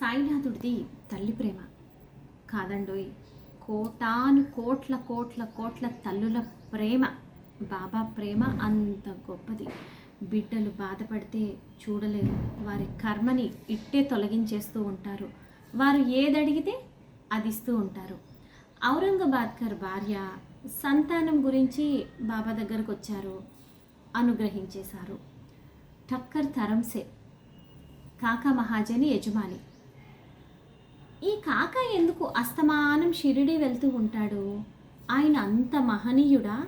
సాయినాథుడిది తల్లి ప్రేమ. కాదండోయ్ కోటాను కోట్ల కోట్ల కోట్ల తల్లుల ప్రేమ బాబా ప్రేమ అంత గొప్పది. బిడ్డలు బాధపడితే చూడలేరు. వారి కర్మని ఇట్టే తొలగించేస్తూ ఉంటారు. వారు ఏదడిగితే అది ఇస్తూ ఉంటారు. ఔరంగాబాద్కర్ భార్య సంతానం గురించి బాబా దగ్గరకు వచ్చారు అనుగ్రహించేశారు. ఠక్కర్ తరంసే కాకా మహాజని యజమాని. ఈ కాక ఎందుకు అస్తమానం షిరిడి వెళ్తూ ఉంటాడు? ఆయన అంత మహనీయుడా?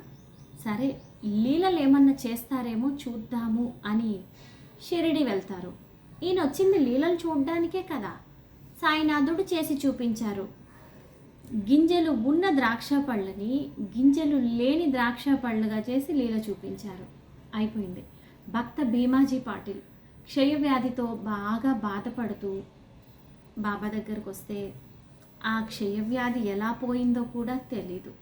సరే లీలలు ఏమన్నా చేస్తారేమో చూద్దాము అని షిరిడి వెళ్తారు. ఈయన వచ్చింది లీలలు చూడ్డానికే కదా. సాయినాథుడు చేసి చూపించారు. గింజలు ఉన్న ద్రాక్ష పళ్ళని గింజలు లేని ద్రాక్ష పళ్ళుగా చేసి లీల చూపించారు. అయిపోయింది. భక్త భీమాజీ పాటిల్ క్షయవ్యాధితో బాగా బాధపడుతూ బాబా దగ్గరకు వస్తే ఆ క్షయవ్యాధి ఎలా పోయిందో కూడా తెలీదు.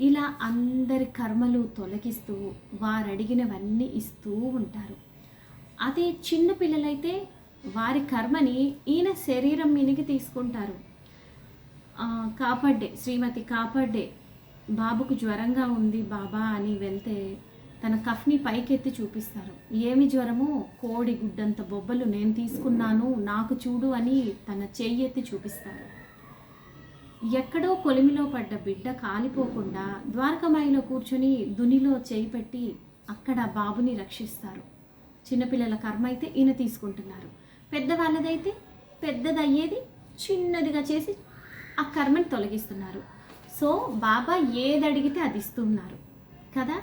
ఇలా అందరి కర్మలు తొలగిస్తూ వారు అడిగినవన్నీ ఇస్తూ ఉంటారు. అదే చిన్న పిల్లలైతే వారి కర్మని ఈయన శరీరం మినిగి తీసుకుంటారు. కాపాడే కాపాడ్డే శ్రీమతి కాపాడ్డే బాబుకు జ్వరంగా ఉంది బాబా అని వెళ్తే తన కఫ్ని పైకెత్తి చూపిస్తారు. ఏమి జ్వరమో? కోడి గుడ్డంత బొబ్బలు నేను తీసుకున్నాను. నాకు చూడు అని తన చెయ్యి ఎత్తి చూపిస్తారు. ఎక్కడో కొలిమిలో పడ్డ బిడ్డ కాలిపోకుండా ద్వారకమాయిలో కూర్చుని దునిలో చేయి పెట్టి అక్కడ బాబుని రక్షిస్తారు. చిన్నపిల్లల కర్మ అయితే ఈయన తీసుకుంటున్నారు. పెద్దవాళ్ళదైతే పెద్దదయ్యేది చిన్నదిగా చేసి ఆ కర్మని తొలగిస్తున్నారు. సో బాబా ఏది అడిగితే అది ఇస్తున్నారు. కదా?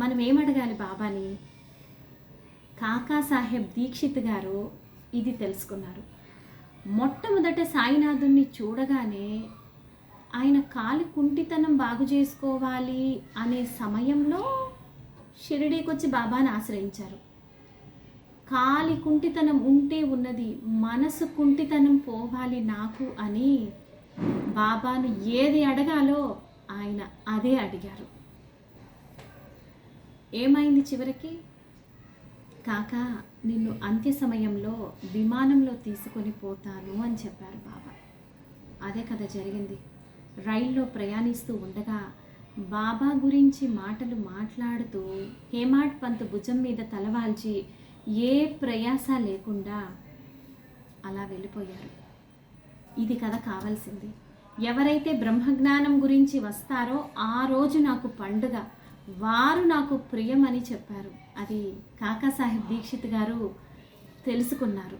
మనం ఏమడగాలి బాబాని? కాకా సాహెబ్ దీక్షిత్ గారు ఇది తెలుసుకున్నారు. మొట్టమొదట సాయినాథుణ్ణి చూడగానే ఆయన కాలి కుంటితనం బాగు చేసుకోవాలి అనే సమయంలో షిరిడీకి వచ్చి బాబాని ఆశ్రయించారు. కాలి కుంటితనం ఉంటే ఉన్నది మనసు కుంటితనం పోవాలి నాకు అని బాబాను ఏది అడగాలో ఆయన అదే అడిగారు. ఏమైంది చివరికి? కాక నిన్ను అంత్య సమయంలో విమానంలో తీసుకొని పోతాను అని చెప్పారు బాబా అదే కదా జరిగింది. రైల్లో ప్రయాణిస్తూ ఉండగా బాబా గురించి మాటలు మాట్లాడుతూ హేమాడ్ పంత్ భుజం మీద తలవాల్చి ఏ ప్రయాస లేకుండా అలా వెళ్ళిపోయారు. ఇది కథ కావాల్సింది. ఎవరైతే బ్రహ్మజ్ఞానం గురించి వస్తారో ఆ రోజు నాకు పండుగ. వారు నాకు ప్రియమని చెప్పారు. అది కాకాసాహెబ్ దీక్షిత్ గారు తెలుసుకున్నారు.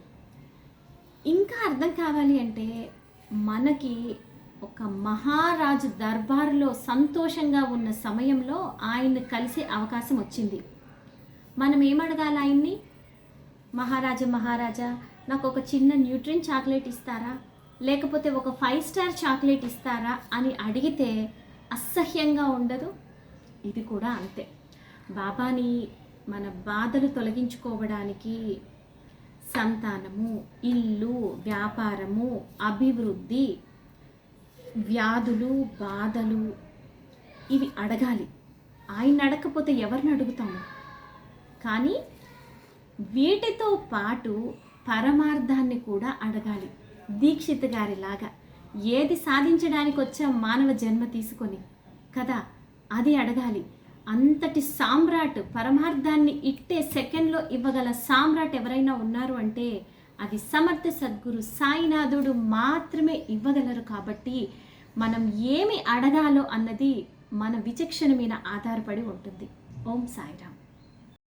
ఇంకా అర్థం కావాలి అంటే మనకి ఒక మహారాజు దర్బారులో సంతోషంగా ఉన్న సమయంలో ఆయన్ని కలిసే అవకాశం వచ్చింది. మనం ఏమడగాలి ఆయన్ని? మహారాజా మహారాజా నాకు ఒక చిన్న న్యూట్రిన్ చాక్లెట్ ఇస్తారా? లేకపోతే ఒక ఫైవ్ స్టార్ చాక్లెట్ ఇస్తారా అని అడిగితే అసహ్యంగా ఉండదు? ఇది కూడా అంతే. బాబాని మన బాధలు తొలగించుకోవడానికి సంతానము ఇల్లు వ్యాపారము అభివృద్ధి వ్యాధులు బాధలు ఇవి అడగాలి. ఆయన అడగకపోతే ఎవరిని అడుగుతాము? కానీ వీటితో పాటు పరమార్థాన్ని కూడా అడగాలి. దీక్షిత్ గారిలాగా ఏది సాధించడానికి వచ్చాం మానవ జన్మ తీసుకొని? కదా అది అడగాలి. అంతటి సామ్రాట్ పరమార్థాన్ని ఇట్టే సెకండ్లో ఇవ్వగల సామ్రాట్ ఎవరైనా ఉన్నారు అంటే అది సమర్థ సద్గురు సాయినాథుడు మాత్రమే ఇవ్వగలరు కాబట్టి మనం ఏమి అడగాలో అన్నది మన విచక్షణ మీద ఆధారపడి ఉంటుంది. ఓం సాయిరామ్.